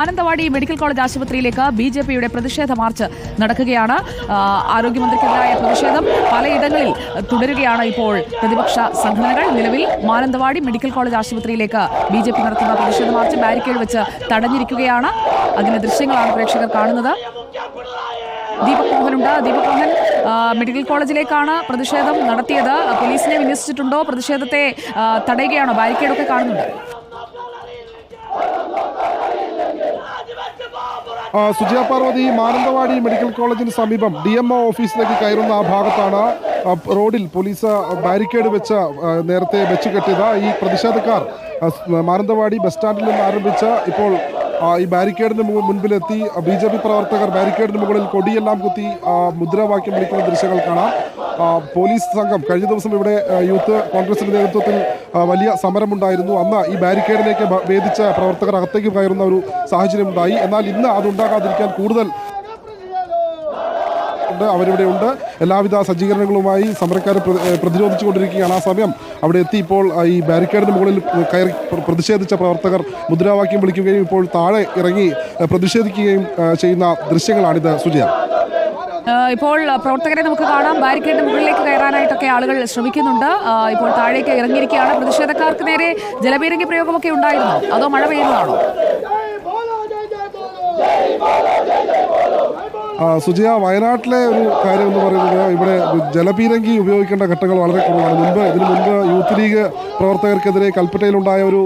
Mananthavady medical college ആശുപത്രിയിലേക്ക് B J പിയുടെ പ്രതിഷേധ മാർച്ച് നടക്കുകയാണ്. ആരോഗ്യമന്ത്രിക്കെതിരായ പ്രതിഷേധം പലയിടങ്ങളിൽ തുടരുകയാണ് ഇപ്പോൾ പ്രതിപക്ഷ സംഘടനകൾ. നിലവിൽ മാനന്തവാടി മെഡിക്കൽ കോളേജ് ആശുപത്രിയിലേക്ക് ബി ജെ പി നടത്തുന്ന പ്രതിഷേധ മാർച്ച് ബാരിക്കേഡ് വെച്ച് തടഞ്ഞിരിക്കുകയാണ്. അതിന്റെ ദൃശ്യങ്ങളാണ് പ്രേക്ഷകർ കാണുന്നത്. ദീപക് മോഹനുണ്ട്. ദീപക് മോഹൻ മെഡിക്കൽ കോളേജിലേക്കാണ് പ്രതിഷേധം നടത്തിയത്. പോലീസിനെ വിന്യസിച്ചിട്ടുണ്ടോ? പ്രതിഷേധത്തെ തടയുകയാണോ? ബാരിക്കേഡൊക്കെ കാണുന്നുണ്ട് ആ, സുജയ പാർവതി മാനന്തവാടി മെഡിക്കൽ കോളേജിന് സമീപം ഡി എം ഒ ഓഫീസിലേക്ക് കയറുന്ന ആ ഭാഗത്താണ് റോഡിൽ പോലീസ് ബാരിക്കേഡ് വെച്ച് നേരത്തെ വെച്ച് കെട്ടിയത്. ഈ പ്രതിഷേധക്കാർ മാനന്തവാടി ബസ് സ്റ്റാൻഡിൽ നിന്ന് ആരംഭിച്ച ഇപ്പോൾ ഈ ബാരിക്കേഡിന് മുൻപിലെത്തി. ബി ജെ പി പ്രവർത്തകർ ബാരിക്കേഡിന് മുകളിൽ കൊടിയെല്ലാം കുത്തി മുദ്രാവാക്യം വിളിക്കുന്ന ദൃശ്യങ്ങൾ കാണാം. പോലീസ് സംഘം കഴിഞ്ഞ ദിവസം ഇവിടെ യൂത്ത് കോൺഗ്രസിന്റെ നേതൃത്വത്തിൽ വലിയ സമരമുണ്ടായിരുന്നു. അന്ന് ഈ ബാരിക്കേഡിലേക്ക് വേദിച്ച പ്രവർത്തകർ അകത്തേക്ക് കയറുന്ന ഒരു സാഹചര്യം ഉണ്ടായി എന്നാൽ ഇന്ന് അതുണ്ടാകാതിരിക്കാൻ കൂടുതൽ ഉണ്ട് അവരിവിടെ ഉണ്ട്. എല്ലാവിധ സജ്ജീകരണങ്ങളുമായി സമരക്കാരെ പ്ര- പ്രതിരോധിച്ചുകൊണ്ടിരിക്കുകയാണ് ആ സമയം. അവിടെ എത്തി ഇപ്പോൾ ഈ ബാരിക്കേഡിന് മുകളിൽ കയറി പ്രതിഷേധിച്ച പ്രവർത്തകർ മുദ്രാവാക്യം വിളിക്കുകയും ഇപ്പോൾ താഴെ ഇറങ്ങി പ്രതിഷേധിക്കുകയും ചെയ്യുന്ന ദൃശ്യങ്ങളാണിത് സുജയ. ഇപ്പോൾ പ്രവർത്തകരെ നമുക്ക് കാണാം. ബാരിക്കേഡിന് മുകളിലേക്ക് കയറാനായിട്ടൊക്കെ ആളുകൾ ശ്രമിക്കുന്നുണ്ട്. ഇപ്പോൾ താഴേക്ക് ഇറങ്ങിയിരിക്കുകയാണ്. പ്രതിഷേധക്കാർക്ക് നേരെ ജലപീരങ്കി പ്രയോഗമൊക്കെ ഉണ്ടായിരുന്നോ? അതോ മഴ പെയ്യുന്നതാണോ ആ, സുജയ വയനാട്ടിലെ ഒരു കാര്യം എന്ന് പറയുന്നത് ഇവിടെ ജലപീരങ്കി ഉപയോഗിക്കേണ്ട ഘട്ടങ്ങൾ വളരെ കുറവാണ്. മുൻപ് ഇതിനു മുൻപ് യൂത്ത് ലീഗ് പ്രവർത്തകർക്കെതിരെ കൽപ്പറ്റയിലുണ്ടായ ഒരു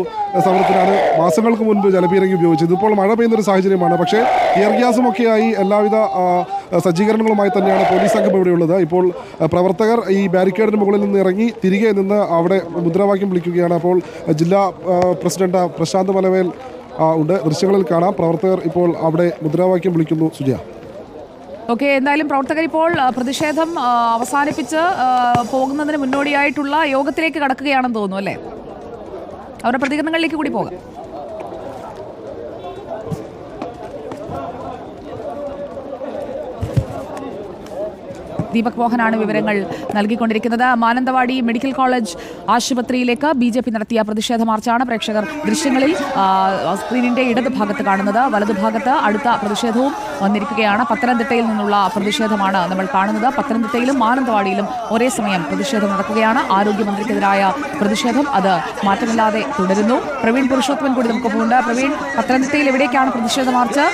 സമരത്തിനാണ് മാസങ്ങൾക്ക് മുൻപ് ജലപീരങ്കി ഉപയോഗിച്ചത്. ഇതിപ്പോൾ മഴ പെയ്യുന്ന ഒരു സാഹചര്യമാണ്. പക്ഷേ എയർ ഗ്യാസും ഒക്കെയായി എല്ലാവിധ സജ്ജീകരണങ്ങളുമായി തന്നെയാണ് പോലീസ് സംഘം ഇവിടെയുള്ളത് ഇപ്പോൾ പ്രവർത്തകർ ഈ ബാരിക്കേഡിന് മുകളിൽ നിന്ന് ഇറങ്ങി തിരികെ നിന്ന് അവിടെ മുദ്രാവാക്യം വിളിക്കുകയാണ്. അപ്പോൾ ജില്ലാ പ്രസിഡന്റ് പ്രശാന്ത് മലവേൽ ഉണ്ട്. ദൃശ്യങ്ങളിൽ കാണാം. പ്രവർത്തകർ ഇപ്പോൾ അവിടെ മുദ്രാവാക്യം വിളിക്കുന്നു. സുജയ. ഓക്കെ എന്തായാലും ആ, പ്രതിഷേധം അവസാനിപ്പിച്ച് പോകുന്നതിന് മുന്നോടിയായിട്ടുള്ള യോഗത്തിലേക്ക് കടക്കുകയാണെന്ന് തോന്നുന്നു അല്ലേ? അവരുടെ പ്രതികരണങ്ങളിലേക്ക് കൂടി പോകാം. ദീപക് മോഹനാണ് വിവരങ്ങൾ നൽകിക്കൊണ്ടിരിക്കുന്നത്. മാനന്തവാടി മെഡിക്കൽ കോളേജ് ആശുപത്രിയിലേക്ക് ബി ജെ പി നടത്തിയ പ്രതിഷേധ മാർച്ചാണ് പ്രേക്ഷകർ ദൃശ്യങ്ങളിൽ സ്ക്രീനിന്റെ ഇടത് ഭാഗത്ത് കാണുന്നത്. വലതുഭാഗത്ത് അടുത്ത പ്രതിഷേധവും വന്നിരിക്കുകയാണ്. പത്തനംതിട്ടയിൽ നിന്നുള്ള പ്രതിഷേധമാണ് നമ്മൾ കാണുന്നത്. പത്തനംതിട്ടയിലും മാനന്തവാടിയിലും ഒരേ സമയം പ്രതിഷേധം നടക്കുകയാണ്. ആരോഗ്യമന്ത്രിക്കെതിരായ പ്രതിഷേധം അത് മാറ്റമില്ലാതെ തുടരുന്നു. പ്രവീൺ പുരുഷോത്തമൻ കൂടി നമുക്ക് പോകുന്നുണ്ട് പ്രവീൺ പത്തനംതിട്ടയിൽ എവിടേക്കാണ് പ്രതിഷേധ മാർച്ച്?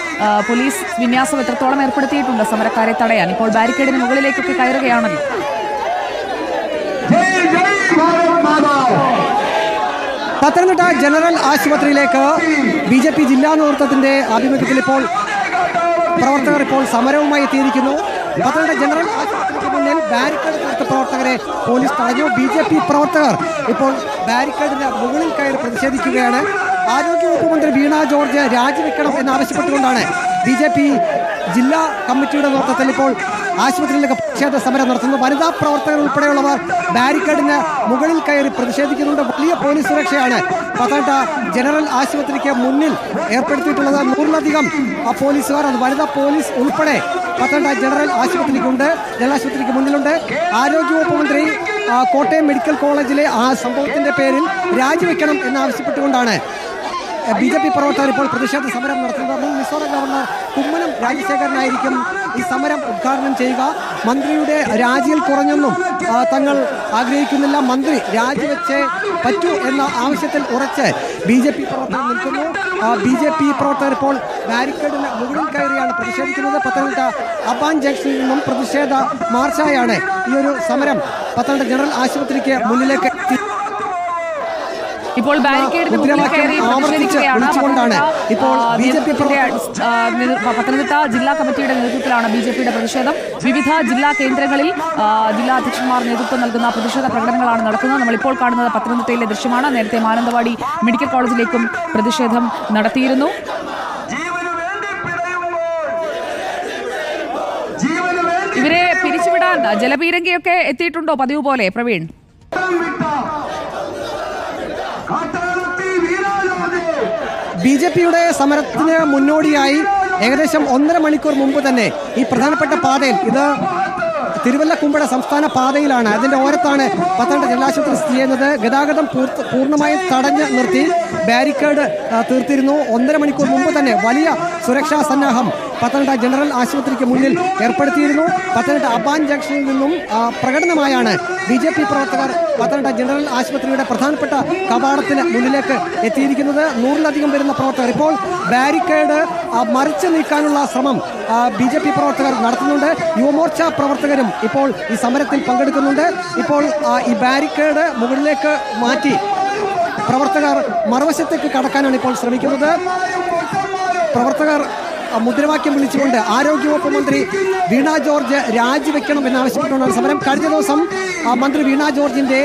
പോലീസ് വിന്യാസം എത്രത്തോളം ഏർപ്പെടുത്തിയിട്ടുണ്ട്? സമരക്കാരെ തടയാൻ. ഇപ്പോൾ ബാരിക്കേഡിന് മുകളിലേക്കൊക്കെ കയറുകയാണല്ലോ. പത്തനംതിട്ട ജനറൽ ആശുപത്രിയിലേക്ക് ബി ജെ പി ജില്ലാ നേതൃത്വത്തിന്റെ ആഭിമുഖ്യത്തിൽ ഇപ്പോൾ പ്രവർത്തകർ ഇപ്പോൾ സമരവുമായി എത്തിയിരിക്കുന്നു. പത്തനംതിട്ട ജനറൽ ആശുപത്രിക്ക് മുന്നിൽ ബാരിക്കേഡ് തീർത്ത പ്രവർത്തകരെ പോലീസ് തടഞ്ഞു. ബി ജെ പി പ്രവർത്തകർ ഇപ്പോൾ ബാരിക്കേഡിന്റെ മുകളിൽ കയറി പ്രതിഷേധിക്കുകയാണ്. ആരോഗ്യവകുപ്പ് മന്ത്രി വീണ ജോർജ് രാജിവെക്കണം എന്നാവശ്യപ്പെട്ടുകൊണ്ടാണ് ബി ജെ പി ജില്ലാ കമ്മിറ്റിയുടെ നേതൃത്വത്തിൽ ഇപ്പോൾ ആശുപത്രിയിലേക്ക് പ്രതിഷേധ സമരം നടത്തുന്നു. വനിതാ പ്രവർത്തകർ ഉൾപ്പെടെയുള്ളവർ ബാരിക്കേഡിന് മുകളിൽ കയറി പ്രതിഷേധിക്കുന്നുണ്ട്. വലിയ പോലീസ് സുരക്ഷയാണ് പത്തനംതിട്ട ജനറൽ ആശുപത്രിക്ക് മുന്നിൽ ഏർപ്പെടുത്തിയിട്ടുള്ളത്. നൂറിലധികം പോലീസുകാർ അത് വനിതാ പോലീസ് ഉൾപ്പെടെ പത്തനംതിട്ട ജനറൽ ആശുപത്രിക്കുണ്ട്. ജനറൽ ആശുപത്രിക്ക് മുന്നിലുണ്ട്. ആരോഗ്യവകുപ്പ് മന്ത്രി കോട്ടയം മെഡിക്കൽ കോളേജിലെ ആ സംഭവത്തിന്റെ പേരിൽ രാജിവെക്കണം എന്നാവശ്യപ്പെട്ടുകൊണ്ടാണ് ബി ജെ പി പ്രവർത്തകർ ഇപ്പോൾ പ്രതിഷേധ സമരം നടത്തുന്നത്. മുൻ മിസോറം ഗവർണർ കുമ്മനം രാജശേഖരനായിരിക്കും ഈ സമരം ഉദ്ഘാടനം ചെയ്യുക. മന്ത്രിയുടെ രാജിയിൽ കുറഞ്ഞൊന്നും തങ്ങൾ ആഗ്രഹിക്കുന്നില്ല. മന്ത്രി രാജിവെച്ചേ പറ്റൂ എന്ന ആവശ്യത്തിൽ ഉറച്ച് ബി ജെ പി പ്രവർത്തകർ നിൽക്കുന്നു. ബി ജെ പി പ്രവർത്തകർ ഇപ്പോൾ ബാരിക്കേഡിന് മുകളിൽ കയറിയാണ് പ്രതിഷേധിക്കുന്നത്. പത്തനംതിട്ട അബാൻ ജംഗ്ഷനിൽ നിന്നും പ്രതിഷേധ മാർച്ചായാണ് ഈ ഒരു സമരം പത്തനംതിട്ട ജനറൽ ആശുപത്രിക്ക് മുന്നിലേക്ക് ഇപ്പോൾ ഇപ്പോൾ ബി ജെ പി പത്തനംതിട്ട ജില്ലാ കമ്മിറ്റിയുടെ നേതൃത്വത്തിലാണ് ബി ജെ പിയുടെ പ്രതിഷേധം. വിവിധ ജില്ലാ കേന്ദ്രങ്ങളിൽ ജില്ലാ അധ്യക്ഷന്മാർ നേതൃത്വം നൽകുന്ന പ്രതിഷേധ പ്രകടനങ്ങളാണ് നടക്കുന്നത്. നമ്മളിപ്പോൾ കാണുന്നത് പത്തനംതിട്ടയിലെ ദൃശ്യമാണ്. നേരത്തെ മാനന്തവാടി മെഡിക്കൽ കോളേജിലേക്കും പ്രതിഷേധം നടത്തിയിരുന്നു. ഇവരെ പിരിച്ചുവിടാൻ ജലപീരങ്കിയൊക്കെ എത്തിയിട്ടുണ്ടോ പതിവ് പോലെ പ്രവീൺ? ബി ജെ പിയുടെ സമരത്തിന് മുന്നോടിയായി ഏകദേശം ഒന്നര മണിക്കൂർ മുമ്പ് തന്നെ ഈ പ്രധാനപ്പെട്ട പാതയിൽ ഇത് തിരുവല്ല കുമ്പട സംസ്ഥാന പാതയിലാണ്. അതിന്റെ ഓരത്താണ് പത്തനംതിട്ട ജില്ലാ ആശുപത്രി സ്ഥിതി ചെയ്യുന്നത്. ഗതാഗതം പൂർണമായും തടഞ്ഞ് നിർത്തി ബാരിക്കേഡ് തീർത്തിരുന്നു. ഒന്നര മണിക്കൂർ മുമ്പ് തന്നെ വലിയ സുരക്ഷാ സന്നാഹം പത്തനംതിട്ട ജനറൽ ആശുപത്രിക്ക് മുന്നിൽ ഏർപ്പെടുത്തിയിരുന്നു. പത്തനംതിട്ട അബാൻ ജംഗ്ഷനിൽ നിന്നും പ്രകടനമായാണ് ബി ജെ പി പ്രവർത്തകർ പത്തനംതിട്ട ജനറൽ ആശുപത്രിയുടെ പ്രധാനപ്പെട്ട കവാടത്തിന് മുന്നിലേക്ക് എത്തിയിരിക്കുന്നത്. നൂറിലധികം വരുന്ന പ്രവർത്തകർ. ഇപ്പോൾ ബാരിക്കേഡ് മറിച്ചു നീക്കാനുള്ള ശ്രമം ബി ജെ പി പ്രവർത്തകർ നടത്തുന്നുണ്ട്. യുവമോർച്ച പ്രവർത്തകരും ഇപ്പോൾ ഈ സമരത്തിൽ പങ്കെടുക്കുന്നുണ്ട്. ഇപ്പോൾ ഈ ബാരിക്കേഡ് മുകളിലേക്ക് മാറ്റി പ്രവർത്തകർ മറുവശത്തേക്ക് കടക്കാനാണ് ഇപ്പോൾ ശ്രമിക്കുന്നത്. പ്രവർത്തകർ മുദ്രാവാക്യം വിളിച്ചുകൊണ്ട് ആരോഗ്യവകുപ്പ് മന്ത്രി വീണ ജോർജ് രാജിവെക്കണം എന്നാവശ്യപ്പെട്ടുകൊണ്ടാണ് സമരം. കഴിഞ്ഞ ദിവസം മന്ത്രി വീണ ജോർജിന്റെ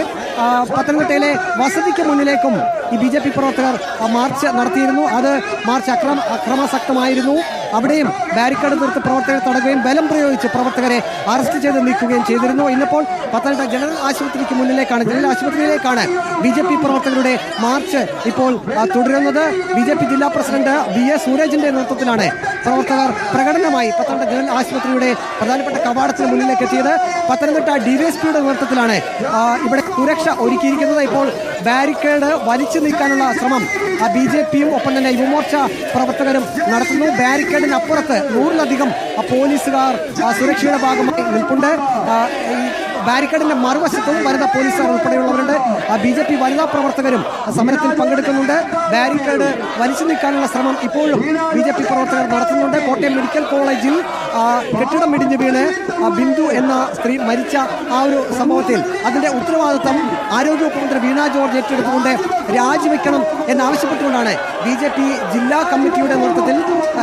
പത്തനംതിട്ടയിലെ വസതിക്ക് മുന്നിലേക്കും ഈ ബി ജെ പി പ്രവർത്തകർ മാർച്ച് നടത്തിയിരുന്നു. അത് മാർച്ച് അക്രമ അക്രമാസക്തമായിരുന്നു. അവിടെയും ബാരിക്കേഡ് നിർത്തി പ്രവർത്തകരെ തടയുകയും ബലം പ്രയോഗിച്ച് പ്രവർത്തകരെ അറസ്റ്റ് ചെയ്ത് നീക്കുകയും ചെയ്തിരുന്നു. ഇന്നിപ്പോൾ പത്തനംതിട്ട ജനറൽ ആശുപത്രിക്ക് മുന്നിലേക്കാണ് ജനറൽ ആശുപത്രിയിലേക്കാണ് ബി ജെ പി പ്രവർത്തകരുടെ മാർച്ച് ഇപ്പോൾ തുടരുന്നത്. ബി ജെ പി ജില്ലാ പ്രസിഡന്റ് ബി എ സൂരജിന്റെ നേതൃത്വത്തിലാണ് പ്രവർത്തകർ പ്രകടനമായി പത്തനംതിട്ട ഗവൺമെന്റ് ആശുപത്രിയുടെ പ്രധാനപ്പെട്ട കവാടത്തിന് മുന്നിലേക്ക് എത്തിയത്. പത്തനംതിട്ട ഡിവൈഎസ്പിയുടെ നേതൃത്വത്തിലാണ് ഇവിടെ സുരക്ഷ ഒരുക്കിയിരിക്കുന്നത്. ഇപ്പോൾ ബാരിക്കേഡ് വലിച്ചു നീക്കാനുള്ള ശ്രമം ബി ജെ പിയും ഒപ്പം തന്നെ യുവമോർച്ച പ്രവർത്തകരും നടത്തുന്നു. ബാരിക്കേഡിനപ്പുറത്ത് നൂറിലധികം പോലീസുകാർ സുരക്ഷയുടെ ഭാഗമായി നിൽപ്പുണ്ട്. ബാരിക്കേഡിന്റെ മറുവശത്തും വനിതാ പോലീസുകാർ ഉൾപ്പെടെയുള്ളവരുണ്ട്. ബി ജെ പി വനിതാ പ്രവർത്തകരും സമരത്തിൽ പങ്കെടുക്കുന്നുണ്ട്. ബാരിക്കേഡ് വലിച്ചു നീക്കാനുള്ള ശ്രമം ഇപ്പോഴും ബി ജെ പി പ്രവർത്തകർ നടത്തുന്നുണ്ട്. കോട്ടയം മെഡിക്കൽ കോളേജിൽ കെട്ടിടം ഇടിഞ്ഞു വീണ് ബിന്ദു എന്ന സ്ത്രീ മരിച്ച ആ ഒരു സംഭവത്തിൽ അതിന്റെ ഉത്തരവാദിത്തം ആരോഗ്യവകുപ്പ് മന്ത്രി വീണ ജോർജ് ഏറ്റെടുത്തുകൊണ്ട് രാജിവെക്കണം എന്നാവശ്യപ്പെട്ടുകൊണ്ടാണ് ബി ജെ പി ജില്ലാ കമ്മിറ്റിയുടെ നേതൃത്വത്തിൽ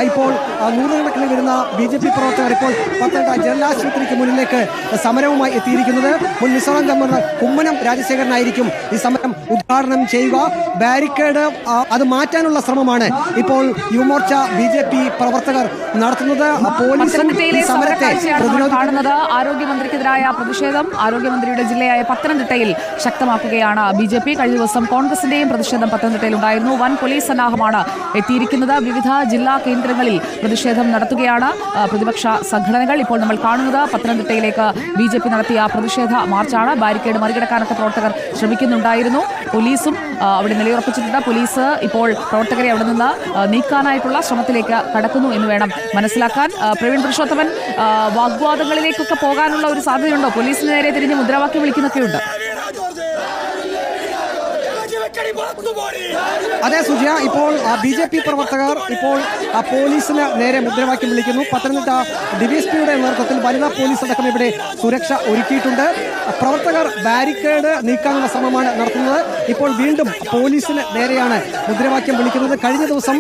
ഇപ്പോൾ നൂറുകണക്കിന് വരുന്ന ബി ജെ പി പ്രവർത്തകർ ഇപ്പോൾ പത്തനംതിട്ട ജനറൽ ആശുപത്രിക്ക് മുന്നിലേക്ക് സമരവുമായി എത്തിയിരിക്കുന്നത്. മുൻ മിസോറാം ഗവർണർ കുമ്മനം രാജശേഖരനായിരിക്കും ഈ സമരം ഉദ്ഘാടനം ചെയ്യുക. ബാരിക്കേഡ് അത് മാറ്റാനുള്ള ശ്രമമാണ് ഇപ്പോൾ യുവമോർച്ച ബി ജെ പി പ്രവർത്തകർ നടത്തുന്നത്. പോലീസും സമരത്തെ ആരോഗ്യമന്ത്രിക്കെതിരായ പ്രതിഷേധം ആരോഗ്യമന്ത്രിയുടെ ജില്ലയായ പത്തനംതിട്ടയിൽ ശക്തമാക്കുകയാണ് ബി ജെ പി. കഴിഞ്ഞ ദിവസം കോൺഗ്രസിന്റെയും പ്രതിഷേധം പത്തനംതിട്ടയിൽ ഉണ്ടായിരുന്നു. വൻ പോലീസ് സന്നാഹമാണ് എത്തിയിരിക്കുന്നത്. വിവിധ ജില്ലാ കേന്ദ്രങ്ങളിൽ പ്രതിഷേധം നടത്തുകയാണ്. പ്രതിപക്ഷ സംഘടനകൾ ഇപ്പോൾ നമ്മൾ കാണുന്നത്. പത്തനംതിട്ടയിലേക്ക് ബി ജെ പി നടത്തിയ പ്രതിഷേധ മാർച്ചാണ്. ബാരിക്കേഡ് മറികടക്കാനൊക്കെ പ്രവർത്തകർ ശ്രമിക്കുന്നുണ്ടായിരുന്നു. പോലീസും അവിടെ നിലയുറപ്പിച്ചിട്ടുണ്ട്. പോലീസ് ഇപ്പോൾ പ്രവർത്തകരെ അവിടെ നിന്ന് നീക്കാനായിട്ടുള്ള ശ്രമത്തിലേക്ക് കടക്കുന്നു എന്ന് വേണം മനസ്സിലാക്കാൻ. പ്രവീൺ പുരുഷോത്തമൻ വാഗ്വാദങ്ങളിലേക്കൊക്കെ പോകാനുള്ള ഒരു സാധ്യതയുണ്ടോ? പോലീസിന് നേരെ തിരിഞ്ഞ് മുദ്രാവാക്യം വിളിക്കുന്നൊക്കെയുണ്ട്. അതെ സുജിയ ഇപ്പോൾ ബി ജെ പി പ്രവർത്തകർ ഇപ്പോൾ പോലീസിന് നേരെ മുദ്രാവാക്യം വിളിക്കുന്നു. പത്തനംതിട്ട ഡിവൈഎസ്പിയുടെ നേതൃത്വത്തിൽ വനിതാ പോലീസ് അടക്കം ഇവിടെ സുരക്ഷ ഒരുക്കിയിട്ടുണ്ട്. പ്രവർത്തകർ ബാരിക്കേഡ് നീക്കാനുള്ള ശ്രമമാണ് നടത്തുന്നത്. ഇപ്പോൾ വീണ്ടും പോലീസിന് നേരെയാണ് മുദ്രാവാക്യം വിളിക്കുന്നത്. കഴിഞ്ഞ ദിവസം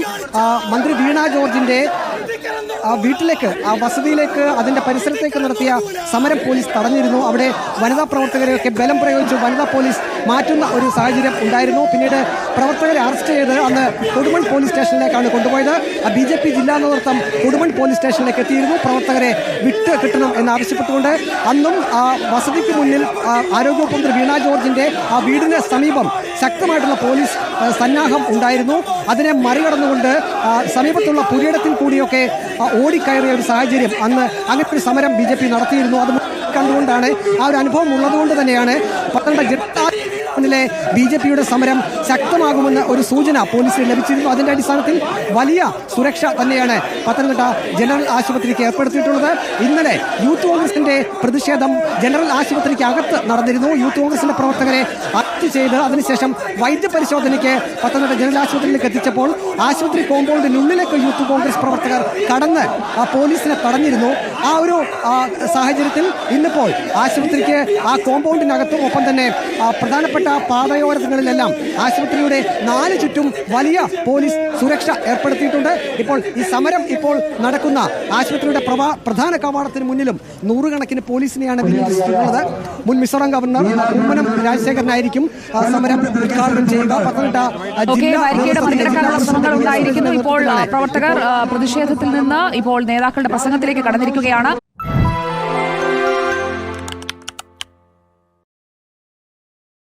മന്ത്രി വീണ ജോർജിന്റെ ആ വീട്ടിലേക്ക് ആ വസതിയിലേക്ക് അതിന്റെ പരിസരത്തേക്ക് നടത്തിയ സമരം പോലീസ് തടഞ്ഞിരുന്നു. അവിടെ വനിതാ പ്രവർത്തകരെയൊക്കെ ബലം പ്രയോഗിച്ചു. വനിതാ പോലീസ് മാറ്റുന്ന ഒരു സാഹചര്യം ഉണ്ടായിരുന്നു. പിന്നീട് പ്രവർത്തകരെ അറസ്റ്റ് ചെയ്ത് അന്ന് കൊടുമൺ പോലീസ് സ്റ്റേഷനിലേക്കാണ് കൊണ്ടുപോയത്. ബി ജെ പി ജില്ലാ നേതൃത്വം കൊടുമൺ പോലീസ് സ്റ്റേഷനിലേക്ക് എത്തിയിരുന്നു. പ്രവർത്തകരെ വിട്ട് കിട്ടണം എന്നാവശ്യപ്പെട്ടുകൊണ്ട് അന്നും ആ വസതിക്ക് മുന്നിൽ ആരോഗ്യവകുപ്പ് മന്ത്രി വീണ ജോർജിന്റെ ആ വീടിന് സമീപം ശക്തമായിട്ടുള്ള പോലീസ് സന്നാഹം ഉണ്ടായിരുന്നു. അതിനെ മറികടന്നുകൊണ്ട് സമീപത്തുള്ള പുരയിടത്തിൽ കൂടിയൊക്കെ ഓടിക്കയറിയ ഒരു സാഹചര്യം അന്ന് അങ്ങനത്തെ ഒരു സമരം ബി ജെ പി നടത്തിയിരുന്നു. അത് കണ്ടുകൊണ്ടാണ് ആ ഒരു അനുഭവം ഉള്ളതുകൊണ്ട് തന്നെയാണ് പത്തനംതിട്ട ിലെ ബി ജെ പിയുടെ സമരം ശക്തമാകുമെന്ന് ഒരു സൂചന പോലീസിന് ലഭിച്ചിരുന്നു. അതിന്റെ അടിസ്ഥാനത്തിൽ വലിയ സുരക്ഷ തന്നെയാണ് പത്തനംതിട്ട ജനറൽ ആശുപത്രിക്ക് ഏർപ്പെടുത്തിയിട്ടുള്ളത്. ഇന്നലെ യൂത്ത് കോൺഗ്രസിന്റെ പ്രതിഷേധം ജനറൽ ആശുപത്രിക്ക് അകത്ത് നടന്നിരുന്നു. യൂത്ത് കോൺഗ്രസിന്റെ പ്രവർത്തകരെ അറസ്റ്റ് ചെയ്ത് അതിനുശേഷം വൈദ്യപരിശോധനയ്ക്ക് പത്തനംതിട്ട ജനറൽ ആശുപത്രിയിലേക്ക് എത്തിച്ചപ്പോൾ ആശുപത്രി കോമ്പൗണ്ടിനുള്ളിലേക്ക് യൂത്ത് കോൺഗ്രസ് പ്രവർത്തകർ കടന്ന് ആ പോലീസിനെ തടഞ്ഞിരുന്നു. ആ ഒരു സാഹചര്യത്തിൽ ഇന്നിപ്പോൾ ആശുപത്രിക്ക് ആ കോമ്പൗണ്ടിനകത്തും ഒപ്പം തന്നെ പ്രധാനപ്പെട്ട പാതയോരങ്ങളിലെല്ലാം ആശുപത്രിയുടെ നാല് ചുറ്റും വലിയ പോലീസ് സുരക്ഷ ഏർപ്പെടുത്തിയിട്ടുണ്ട്. ഇപ്പോൾ ഈ സമരം ഇപ്പോൾ നടക്കുന്ന ആശുപത്രിയുടെ പ്രവാ പ്രധാന കവാടത്തിന് മുന്നിലും നൂറുകണക്കിന് പോലീസിനെയാണ് വിന്യസിച്ചിട്ടുള്ളത്. മുൻ മിസോറാം ഗവർണർ കുമ്മനം രാജശേഖരനായിരിക്കും ആ സമരം ഉദ്ഘാടനം ചെയ്യുക. പത്തനംതിട്ട ജില്ലാ ഇപ്പോൾ പ്രവർത്തകർ പ്രതിഷേധത്തിൽ നിന്ന് ഇപ്പോൾ നേതാക്കളുടെ പ്രസംഗത്തിലേക്ക് കടന്നിരിക്കുകയാണ്. Kudiana,